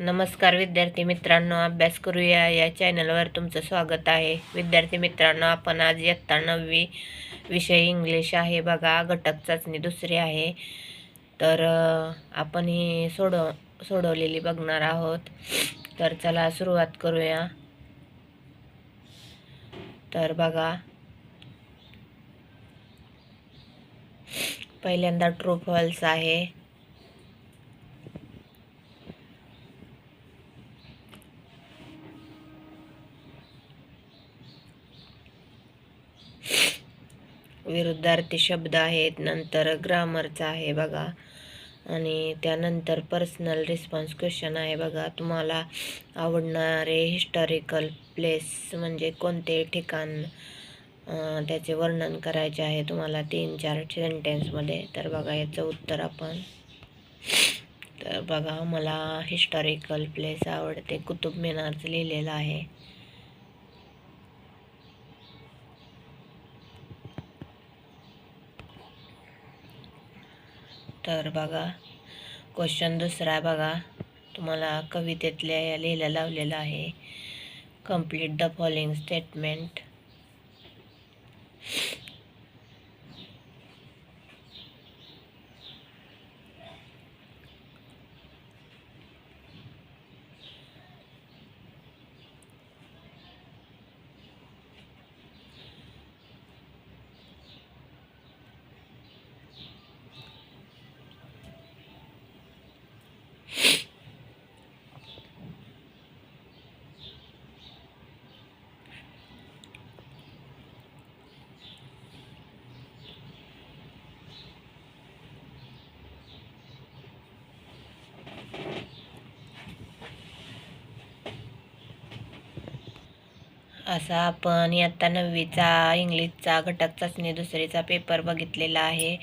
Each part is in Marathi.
नमस्कार विद्यार्थी मित्रांनो अभ्यास करूया या चॅनलवर तुमचं स्वागत आहे. विद्यार्थी मित्रांनो आपण आज इयत्ता नववी विषय इंग्लिश आहे बघा घटक चाचणी दुसरी आहे. तर आपण ही सोडव सोडवलेली बघणार आहोत. तर चला सुरुवात करूया. तर बघा. पहिल्यांदा ट्रू फॉल्स आहे. विरुद्धार्थी शब्द आहेत नंतर ग्रामरचा आहे बघा. आणि त्यानंतर पर्सनल रिस्पॉन्स क्वेश्चन आहे बघा. तुम्हाला आवडणारे हिस्टॉरिकल प्लेस म्हणजे कोणते ठिकाण? त्याचे वर्णन करायचे आहे तुम्हाला तीन चार सेंटेन्समध्ये तर बघा याचं उत्तर आपण तर बघा मला हिस्टॉरिकल प्लेस आवडते. कुतुब मिनारचं लिहिलेलं आहे. तर बघा क्वेश्चन दुसरा आहे बघा. तुम्हाला कवितेतल्या या लिहिलं लावलेलं आहे. कंप्लीट द फॉलोइंग स्टेटमेंट असा आपण इयत्ता नववीचा इंग्लिशचा घटक चाचणी दुसरीचा पेपर बघितलेला आहे.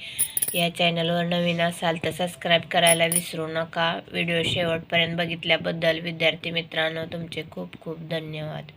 या चॅनलवर नवीन असाल तर सबस्क्राईब करायला विसरू नका. व्हिडिओ शेवटपर्यंत बघितल्याबद्दल विद्यार्थी मित्रांनो तुमचे खूप खूप धन्यवाद.